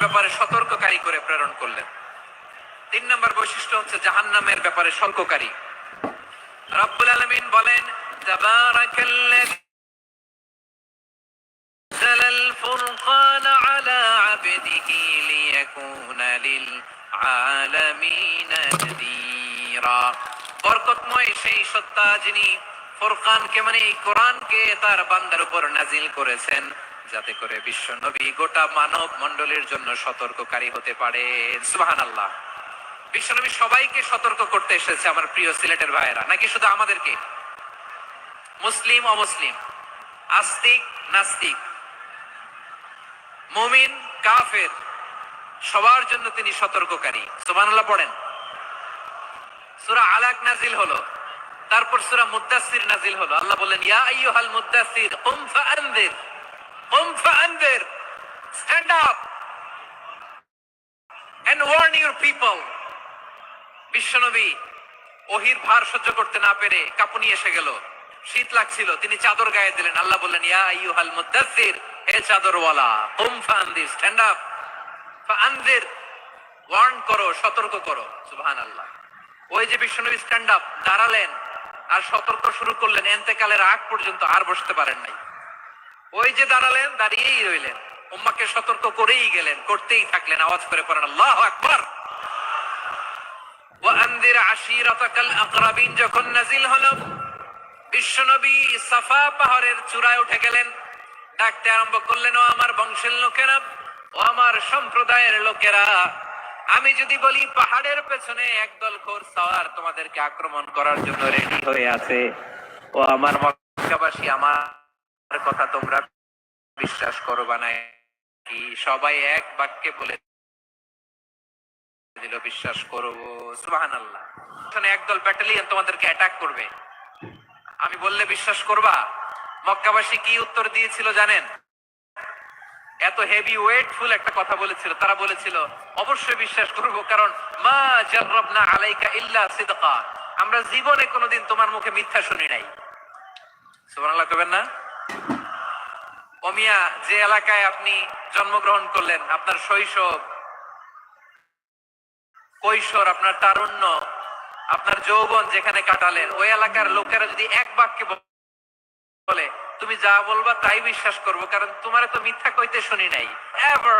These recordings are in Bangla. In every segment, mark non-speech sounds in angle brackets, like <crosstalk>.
ব্যাপারে সতর্ককারী করে প্রেরণ করলেন তিন নম্বর বৈশিষ্ট্য হচ্ছে জাহান্নামের ব্যাপারে সতর্ককারী রব্বুল আলমিন বলেন তাবারাকাল্লাযী نزل الفرقان على عبده ليكون للعالمين نذيرا বরকতময় সেই সত্তা যিনি ফুরকানকে মানে এই কোরআনকে তার বান্দার উপর নাজিল করেছেন যাতে করে বিশ্ব নবী গোটা মানব মণ্ডলীর জন্য সতর্ককারী হতে পারে। সুবহানাল্লাহ। বিশ্বনবী সবাইকে সতর্ক করতে এসেছে আমার প্রিয় সিলেটের ভাইয়েরা। নাকি শুধু আমাদেরকে? মুসলিম, অমুসলিম? আস্তিক, নাস্তিক? মুমিন, কাফের? সবার জন্য তিনি সতর্ককারী। সুবহানাল্লাহ পড়েন। সূরা আলাক নাজিল হলো। তারপর সূরা মুদ্দাসসির নাজিল হলো। আল্লাহ বলেন ইয়া আইয়ুহাল মুদ্দাসসির কুম ফাআনদির। ফাআনদির stand up and warn your people বিশ্বনবী, ওহির ভার সহ্য করতে না পেরে কাঁপুনি এসে গেল। শীত লাগছিল, তিনি চাদর গায়ে দিলেন। আল্লাহ বললেন, ইয়া আইয়ুহাল মুদ্দাসসির হে চাদরওয়ালা কুম ফাআনদির স্ট্যান্ড আপ ফাআনদির ওয়ার্ন করো, সতর্ক করো। সুবহানাল্লাহ। ওই যে বিশ্বনবী স্ট্যান্ড আপ দাঁড়ালেন, আর সতর্ক শুরু করলেন। এন্তেকালের আগ পর্যন্ত আর বসতে পারেন নাই। ওই যে দাঁড়ালেন, দাঁড়িয়েই রইলেন। উম্মাকে সতর্ক করেই গেলেন, করতেই থাকলেন। আওয়াজ করে পড়েন, আল্লাহ আকবার! আশিরাতাকাল আকরাবিন, যখন নাজিল হলো, বিশ্বনবী সাফা পাহাড়ের চূড়ায় উঠে গেলেন। ডাকতে আরম্ভ করলেন, ও আমার বংশের লোকেরা, ও আমার সম্প্রদায়ের লোকেরা, আমি যদি বলি পাহাড়ের পেছনে একদল খোর সাওয়ার তোমাদেরকে আক্রমণ করার জন্য রেডি হয়ে আছে, ও আমার মক্কাবাসী আমার কথা তোমরা বিশ্বাস করো বা কি সবাই এক বাক্যে বলে দিল, বিশ্বাস করো সুবাহান আল্লাহ একদল ব্যাটালিয়ন তোমাদেরকে অ্যাটাক করবে। আমি বললে, বিশ্বাস করবা? মক্কাবাসী কি উত্তর দিয়েছিল জানেন? এত হেভি ওয়েটফুল একটা কথা বলেছিল। তারা বলেছিল, অবশ্যই বিশ্বাস করব, কারণ মা জাররাবনা আলাইকা ইল্লা সিদকা। আমরা জীবনে কোনোদিন তোমার মুখে মিথ্যা শুনি নাই। সুবহানাল্লাহ কবেন না? অমিয়া যে এলাকায় আপনি জন্মগ্রহণ করলেন, আপনার শৈশব, কৈশোর, আপনার তারুণ্য, আপনার যৌবন যেখানে কাটালেন, ওই এলাকার লোকেরা যদি এক বাক্যে বলে তুমি যা বলবা তাই বিশ্বাস করব, কারণ তোমার তো মিথ্যা কইতে শুনি নাই। Ever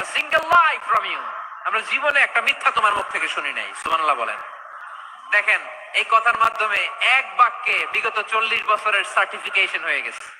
a single lie from you আমরা জীবনে একটা মিথ্যা তোমার মুখ থেকে শুনি নাই, সুবহানাল্লাহ বলেন। দেখেন, এই কথার মাধ্যমে এক বাক্যে বিগত চল্লিশ বছরের সার্টিফিকেশন হয়ে গেছে।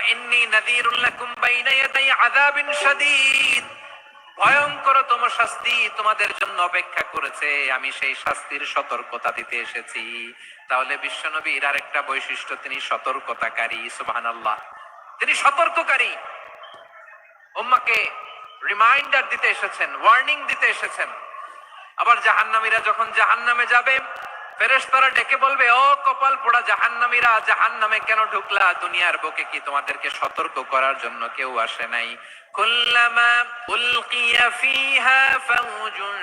ফাইন্নী নাযীরুল লাকুম বাইনা ইয়াদাই আযাবিন শাদীদ। ভয়ঙ্কর শাস্তি তোমাদের জন্য অপেক্ষা করেছে, আমি সেই শাস্তির সতর্কতা দিতে এসেছি। তাহলে বিশ্বনবীর আর একটা বৈশিষ্ট্য, তিনি সতর্কতাকারী, সুবহানাল্লাহ। তিনি সতর্ককারী। উম্মাকে রিমাইন্ডার দিতে এসেছেন ওয়ার্নিং দিতে এসেছেন। আবার জাহান্নামীরা যখন জাহান্নামে যাবে ফেরেশতারা ডেকে বলবে, ও কপাল পোড়া জাহান্নামীরা, জাহান্নামে কেন ঢুকলা? দুনিয়ার বুকে কি তোমাদেরকে সতর্ক করার জন্য কেউ আসে নাই? কুল্লামা উলকিয়া ফিহা ফাউজুন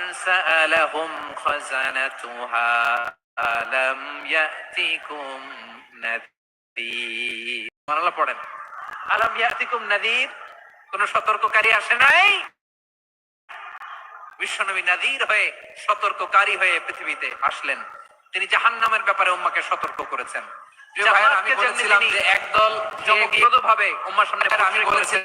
খাজানাতুহা আলাম ইয়াতিকুম সুবহানাল্লাহ, পড়েন। আলাম ইয়াতিকুম নাযীর কোন সতর্ককারী আসে নাই? বিশ্বনবী নাদির হয়ে সতর্ককারী হয়ে পৃথিবীতে আসলেন। তিনি জাহান্নামের ব্যাপারে উম্মাকে সতর্ক করেছেন। আমি বলেছিলাম যে একদল চমকপ্রদ ভাবে উম্মার সামনে আমি আমি বলেছিলাম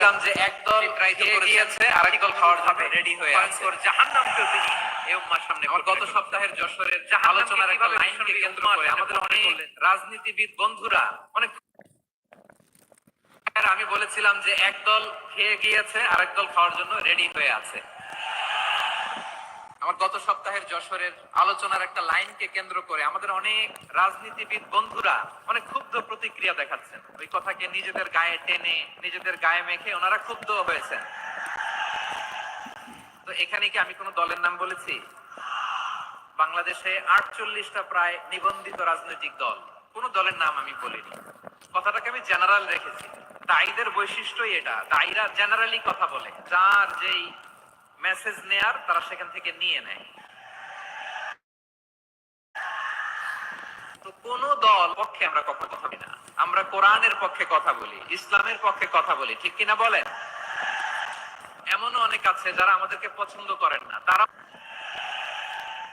বলেছিলাম যে একদল নির্ধারিত খেয়ে করেছেন, গিয়েছে আরেক দল খাওয়ার জন্য রেডি হয়ে আছে। ভয়ঙ্কর জাহান্নামকেও তিনি এই উম্মার সামনে গত সপ্তাহের যশোরের জাহান্নামকে আলোচনার একটা লাইনকে কেন্দ্র করে আমাদের অনেক রাজনীতিবিদ বন্ধুরা অনেক আমি বলেছিলাম যে একদল খেয়ে গিয়েছে আরেক দল খাওয়ার জন্য রেডি হয়ে আছে। আমার গত সপ্তাহের যশোরের আলোচনার একটা লাইনকে কেন্দ্র করে আমাদের অনেক রাজনীতিবিদ বন্ধুরা অনেক ক্ষুব্ধ প্রতিক্রিয়া দেখাচ্ছেন। ওই কথাকে নিজেদের গায়ে টেনে, নিজেদের গায়ে মেখে ওনারা ক্ষুব্ধ হয়েছেন। তো এখানে কি আমি কোনো দলের নাম বলেছি? বাংলাদেশে আটচল্লিশটা প্রায় নিবন্ধিত রাজনৈতিক দল। কোন দলের নাম আমি বলিনি। কথাটাকে আমি জেনারেল রেখেছি। দায়ীদের বৈশিষ্ট্যই এটা। দায়ীরা জেনারেলি কথা বলে। যার যেই মেসেজ নেয়ার তারা সেখান থেকে নিয়ে নেয়। তো কোন দল পক্ষে আমরা কখনো কথা বলি না। আমরা কোরআনের পক্ষে কথা বলি, ইসলামের পক্ষে কথা বলি, ঠিক কিনা বলেন? এমনও অনেক আছে যারা আমাদেরকে পছন্দ করেন না। তারা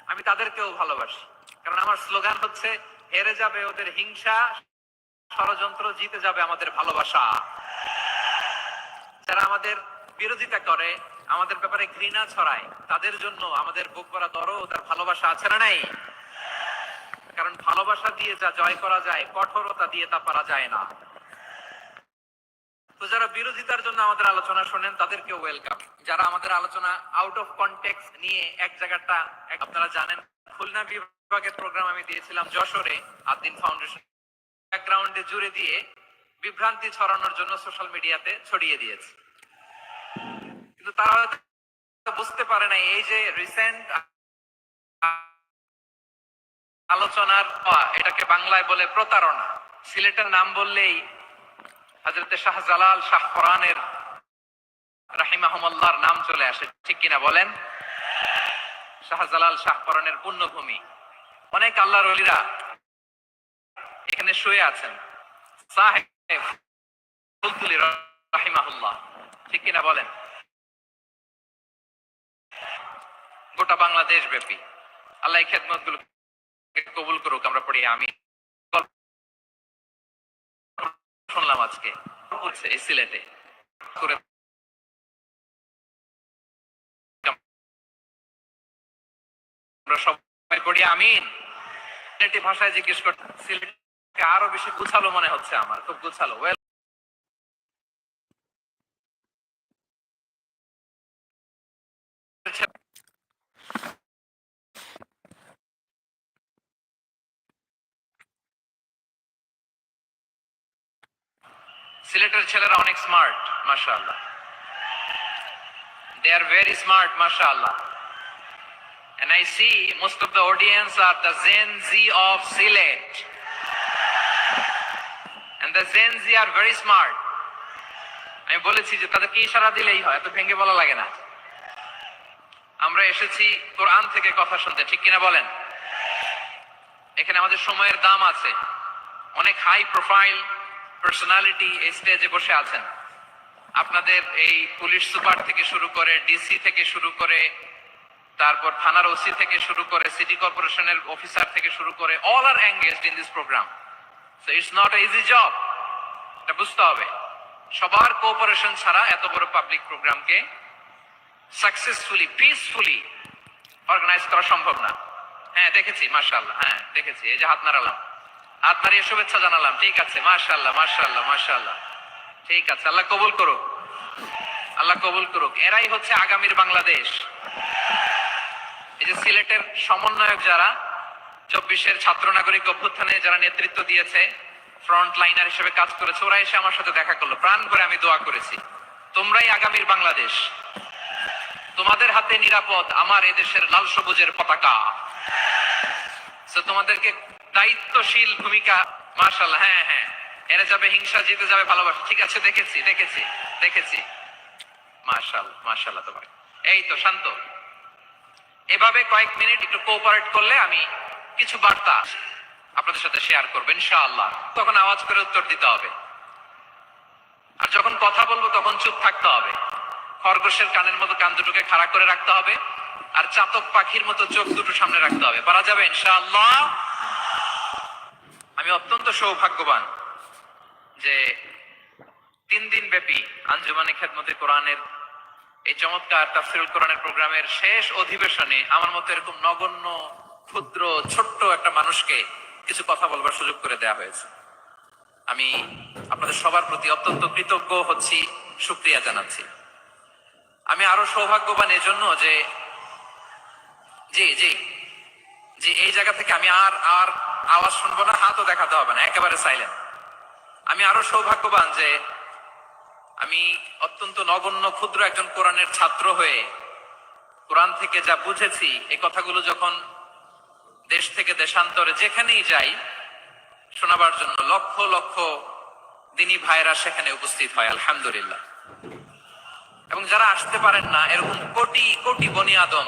আমি তাদেরকেও ভালোবাসি। কারণ আমার স্লোগান হচ্ছে, হেরে যাবে ওদের হিংসা, ষড়যন্ত্র জিতে যাবে আমাদের ভালোবাসা। যারা আমাদের বিরোধিতা করে আমাদের ব্যাপারে ঘৃণা ছড়ায়। তাদের জন্য আমাদের বুক করা দরদ আর ভালোবাসা আছে না নাই? কারণ ভালোবাসা দিয়ে যা জয় করা যায়, কঠোরতা দিয়ে তা পারা যায় না। তো যারা বিরোধিতার জন্য আমাদের আলোচনা শোনেন তাদেরকে ওয়েলকাম যারা আমাদের আলোচনা আউট অফ কনটেক্সট নিয়ে এক জায়গাটা আপনারা জানেন, খুলনা বিভাগের প্রোগ্রাম আমি দিয়েছিলাম যশোরে, আদিন ফাউন্ডেশন ব্যাকগ্রাউন্ডে জুড়ে দিয়ে বিভ্রান্তি ছড়ানোর জন্য সোশ্যাল মিডিয়াতে ছড়িয়ে দিয়েছে। কিন্তু তারা বুঝতে পারে না এই যে রিসেন্ট আলোচনার এটাকে বাংলায় বলে প্রতারণা। সিলেটের নাম বললেই হজরতে শাহজালাল শাহ কোরআনের রাহিমাহমুল্লাহর নাম চলে আসে। ঠিক কিনা বলেন? শাহজালাল শাহ কোরআনের পুণ্যভূমি অনেক আল্লাহর অলিরা এখানে শুয়ে আছেন। সাহেব রাহিমাহুল্লাহ। ঠিক কিনা বলেন? গোটা বাংলাদেশ ব্যাপী আল্লাহ এই খেদমতগুলো কবুল করুক, আমরা পড়ি আমি শুনলাম আজকে এই সিলেটে। আমরা সবাই পড়ি আমিন। সিলেটি ভাষায় জিজ্ঞেস করতে সিলেটকে আরও বেশি গুছালো মনে হচ্ছে আমার, খুব গুছালো। ওয়েল সিলেটের ছেলেরা অনেক স্মার্ট মাশাআল্লাহ। They are very smart mashallah and i see most of the audience are the gen z of silet. And the gen z are very smart. আমি বলেছি যে তাদেরকে ইশারা দিলেই হয়, এত ভেঙে বলা লাগে না। আমরা এসেছি কোরআন থেকে কথা শুনতে, ঠিক কিনা বলেন? এখানে আমাদের সময়ের দাম আছে। অনেক হাই প্রোফাইল পার্সোনালিটি এই স্টেজে বসে আছেন। আপনাদের এই পুলিশ সুপার থেকে শুরু করে ডিসি থেকে শুরু করে, তারপর থানার ওসি থেকে শুরু করে, সিটি কর্পোরেশনের অফিসার থেকে শুরু করে all are engaged in this program so it's not a easy job এটা বুঝতে হবে। সবার কোঅপারেশন ছাড়া এত বড় পাবলিক প্রোগ্রামকে সাকসেসফুলি পিসফুলি অর্গানাইজ করা সম্ভব না। হ্যাঁ দেখেছি মার্শাল্লাহ হ্যাঁ দেখেছি, এই যে হাত নাড়ালাম। হাত নাড়িয়ে শুভেচ্ছা জানালাম। ঠিক আছে মার্শাল্লাহ মার্শাল্লাহ মার্শাল্লাহ ঠিক আছে, আল্লাহ কবুল করুক। আল্লাহ কবুল করুক। এরাই হচ্ছে আগামীর বাংলাদেশ। এই যে সিলেটের সমন্বয়ক যারা, চব্বিশের ছাত্র নাগরিক অভ্যুত্থানে যারা নেতৃত্ব দিয়েছে ফ্রন্ট লাইনার হিসেবে কাজ করেছে ওরা এসে আমার সাথে দেখা করল। প্রাণ করে আমি দোয়া করেছি। তোমরাই আগামীর বাংলাদেশ। তোমাদের হাতে নিরাপদ আমার এদেশের লাল সবুজের পতাকা। তোমাদেরকে দায়িত্বশীল ভূমিকা মার্শাল্লাহ হ্যাঁ হ্যাঁ। এরা যাবে, হিংসা, জিতে যাবে, ভালোবাসা। ঠিক আছে, দেখেছি দেখেছি দেখেছি। মার্শাল মার্শাল্লাহ তোমার। এই তো, শান্ত। এভাবে কয়েক মিনিট একটু কোঅপারেট করলে আমি কিছু বার্তা আপনাদের সাথে শেয়ার করব, ইনশাআল্লাহ। তখন আওয়াজ করে উত্তর দিতে হবে। আর যখন কথা বলব, তখন চুপ থাকতে হবে। খরগোশের কানের মতো কান দুটোকে খাড়া করে রাখতে হবে। আর চাতক পাখির মতো চোখ দুটো সামনে রাখতে হবে। পারা যাবে, ইনশাআল্লাহ। আমি অত্যন্ত সৌভাগ্যবান যে তিন দিন ব্যাপী আঞ্জুমানে খেদমতে কোরআনের এই চমৎকার তাফসিরুল কোরআনের প্রোগ্রামের শেষ অধিবেশনে আমার মতো এরকম নগণ্য, ক্ষুদ্র, ছোট্ট একটা মানুষকে কিছু কথা বলবার সুযোগ করে দেয়া হয়েছে। আমি আপনাদের সবার প্রতি অত্যন্ত কৃতজ্ঞ হচ্ছি, সুক্রিয়া জানাচ্ছি। আমি আরও সৌভাগ্যবান এজন্য যে, জি জি। জি এই জায়গা থেকে আমি আর আর আওয়াজ শুনব না, হাতও দেখাতে হবে না, একেবারে সাইলেন্ট আমি আরও সৌভাগ্যবান যে আমি অত্যন্ত নগণ্য, ক্ষুদ্র একজন কোরআনের ছাত্র হয়ে কোরআন থেকে যা বুঝেছি, এই কথাগুলো যখন দেশ থেকে দেশান্তরে যেখানেই যাই, শোনাবার জন্য লক্ষ লক্ষ দিনী ভাইরা সেখানে উপস্থিত হয়, আলহামদুলিল্লাহ। এবং যারা আসতে পারেন না, এরকম কোটি কোটি বনি আদম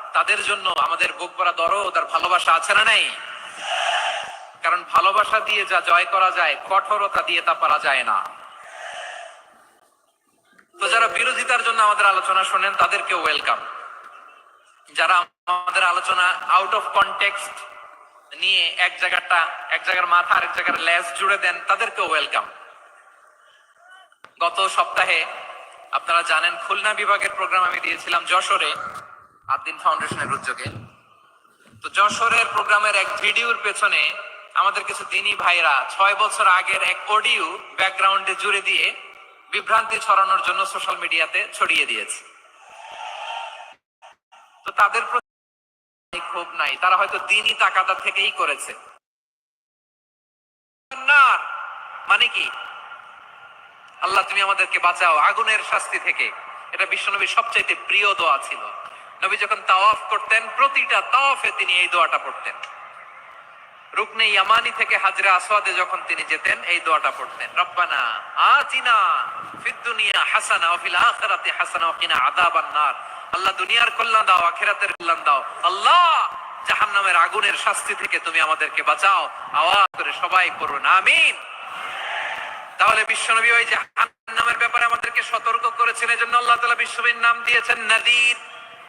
তাদের জন্য আমাদের বুক ভরা দরদ আর ভালোবাসা আছে না নাই? কারণ ভালোবাসা দিয়ে যা জয় করা যায়, কঠোরতা দিয়ে তা পারা যায় না। তো যারা বিরোধিতার জন্য আমাদের আলোচনা শোনেন তাদেরকে ওয়েলকাম যারা আমাদের আলোচনা আউট অফ কনটেক্সট নিয়ে এক জায়গাটা, এক জায়গার মাথা আরেক জায়গার লেজ জুড়ে দেন তাদেরকে ওয়েলকাম গত সপ্তাহে আপনারা জানেন, খুলনা বিভাগের প্রোগ্রাম আমি দিয়েছিলাম যশোরে। আদিন ফাউন্ডেশনের উদ্যোগে। তো যশোরের প্রোগ্রামের এক ভিডিওর পেছনে আমাদের কিছু দিনী ভাইরা ছয় বছর আগের এক অডিও ব্যাকগ্রাউন্ডে জুড়ে দিয়ে বিভ্রান্তি ছড়ানোর জন্য সোশ্যাল মিডিয়াতে ছড়িয়ে দিয়েছে। তো তাদের প্রতি ক্ষোভ নাই, তারা হয়তো দিনই তাকাদা থেকেই করেছে। মানে কি? আল্লাহ তুমি আমাদেরকে বাঁচাও, আগুনের শাস্তি থেকে। এটা বিশ্বনবীর সবচাইতে প্রিয় দোয়া ছিল। নবী যখন তাওয়াফ করতেন, প্রতিটা তাওয়াফে তিনি এই দোয়াটা পড়তেন। রুকনে ইয়ামানি থেকে হাজরা আসওয়াদে যখন তিনি যেতেন, এই দোয়াটা পড়তেন। রব্বানা আতিনা ফিদ দুনিয়া হাসানা ওয়া ফিল আখিরাতি হাসানা ওয়া কিনা আযাবান নার। আল্লাহ দুনিয়ার কল্যাণ দাও, আখিরাতের কল্যাণ দাও। আল্লাহ, জাহান্নামের আগুনের শাস্তি থেকে তুমি আমাদেরকে বাঁচাও। আওয়াজ করে সবাই পড়ুন, আমিন। তাহলে বিশ্বনবী ওই জাহান্নামের ব্যাপারে আমাদেরকে সতর্ক করেছেন, এজন্য আল্লাহ তাআলা বিশ্বনবীর নাম দিয়েছেন নাদির।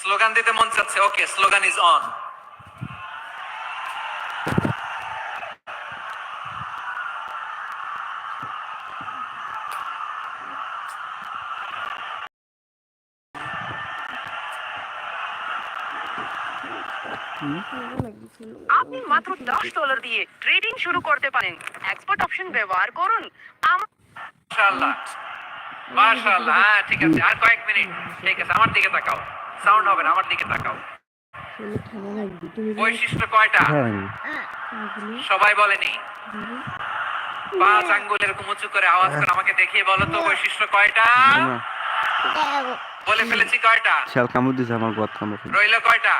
স্লোগান দিতে মন চাচ্ছে ওকে স্লোগান ইজ অন আপনি মাত্র দশ ডলার দিয়ে ট্রেডিং শুরু করতে পারেন। এক্সপোর্ট অপশন ব্যবহার করুন। মাশাআল্লাহ। মাশাআল্লাহ হ্যাঁ ঠিক আছে। আর কয়েক মিনিট। ঠিক আছে আমার দিকে তাকাও। সাউন্ড হবে না আমার দিকে তাকাও। বৈশিষ্ট্য কয়টা? সবাই বলেনি। পাঁচ আঙ্গুল এরকম উঁচু করে আওয়াজ করে আমাকে দেখিয়ে বলো তো বৈশিষ্ট্য কয়টা? বলে ফেলেছি কয়টা? শাল কামড় দিছে আমার গত কামড় রইল কয়টা?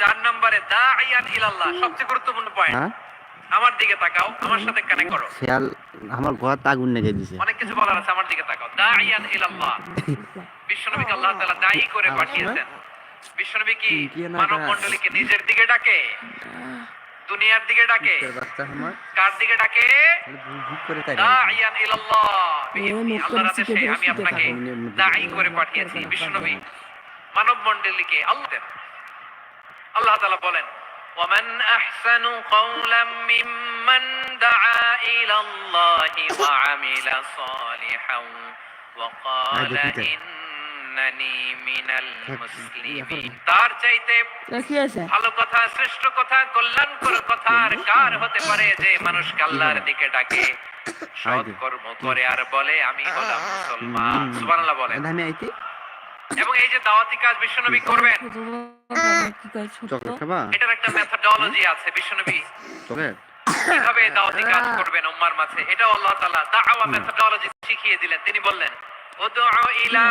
চার নম্বরে দাইয়ান ইলাল্লাহ সবচেয়ে গুরুত্বপূর্ণ পয়েন্ট হ্যাঁ? আমার দিকে তাকাও আমার সাথে কানেক্ট করো। শিয়াল আমার গত আগুন লেগে দিছে। অনেক কিছু বলার আছে আমার দিকে তাকাও। দাইয়ান ইলাল্লাহ। <laughs> বিশ্বনবীকে আল্লাহ তাআলা দায়ী করে পাঠিয়েছেন। বিশ্বনবী কি মানব মণ্ডলীকে নিজের দিকে ডাকে? দুনিয়ার দিকে ডাকে? কার দিকে ডাকে? দাইয়ান ইলাল্লাহ। আল্লাহর আদেশে আমি আপনাকে দায়ী করে পাঠিয়েছি বিশ্বনবী। মানব মণ্ডলীকে আল্লাহ আল্লাহ তাআলা বলেন ومن أحسن قولا ممن دعا إلى الله وعمل صالحا وقال তার চাইতে ভালো কথা শ্রেষ্ঠ কথা কল্যাণকর কথা আর কার হতে পারে যে আল্লাহর দিকে ডাকে? সৎ কর্ম করে আর বলে আমি হলাম মুসলমান। সুবহানাল্লাহ বলেন। এবং এই যে দাওয়াতি কাজ বিশ্বনবী করবেন। এটার একটা মেথডোলজি আছে বিশ্বনবী। কীভাবে দাওয়াতি কাজ করবেন উম্মার মাঝে? এটাও আল্লাহ তাআলা দাওয়া মেথডোলজি শিখিয়ে দিলেন। তিনি বললেন উদউ ইলা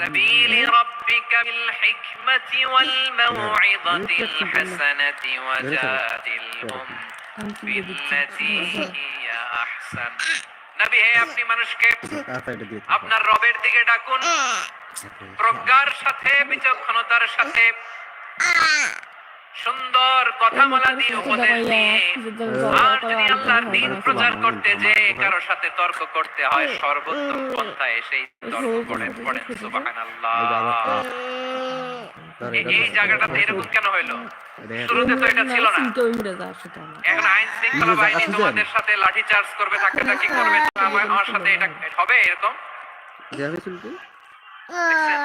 سبيل ربك بالحكمة والموعظة الحسنة وجادلهم بالتي هي أحسن নবী হে আপনি মানুষকে তাড়াতাড়ি দিয়ে দাও। আপনার রবের দিকে ডাকুন প্রজ্ঞার সাথে বিচক্ষণতার সাথে সুন্দর কথা বলা দিয়ে উপদেশ দিয়ে আর যদি আল্লাহর দিন প্রচার করতে যে কারও সাথে তর্ক করতে হয় সর্বোত্তম পন্থায় সেই তর্ক করেন পড়েন সুবহানাল্লাহ। এই জায়গাটাতে এরকম কেন হইল? শুরুতে তো এটা ছিল না। এখন আইন শৃঙ্খলা বাহিনী তোমাদের সাথে লাঠি চার্জ করবে ধাক্কা ধাক্কি করবে তো আমার আমার সাথে এটা হবে এরকম? যাবে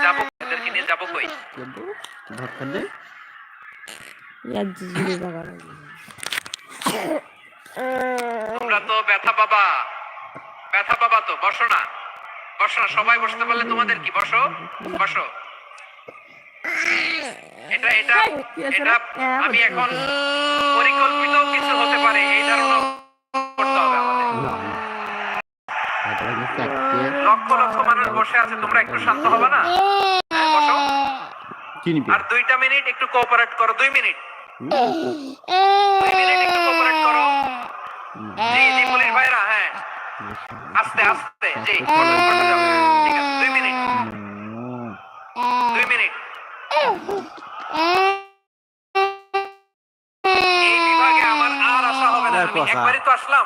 যাব এদেরকে নিয়ে যাব কই? যাব? ভাত খাবে তোমরা তো ব্যথা পাবা। ব্যথা পাবা তো বসো না। বসো না সবাই বসতে পারলে তোমাদের কি? বসো বসো। এটা এটা এটা আমি এখন পরিকল্পিত কিছু হতে পারে এই ধারণা করতে হবে আমাদের। লক্ষ লক্ষ মানুষ বসে আছে তোমরা একটু শান্ত হবে না? হ্যাঁ, কি নিবি? আর দুইটা মিনিট একটু কোঅপারেট করো দুই মিনিট। দুই মিনিট একটু কোঅপারেট করো। জি জি পুলিশ ভাইরা হ্যাঁ। আস্তে আস্তে জি। ঠিক আছে দুই মিনিট। দুই মিনিট। এই বিভাগে আমার আর আসা হবে না। আমি একবারই তো আসলাম।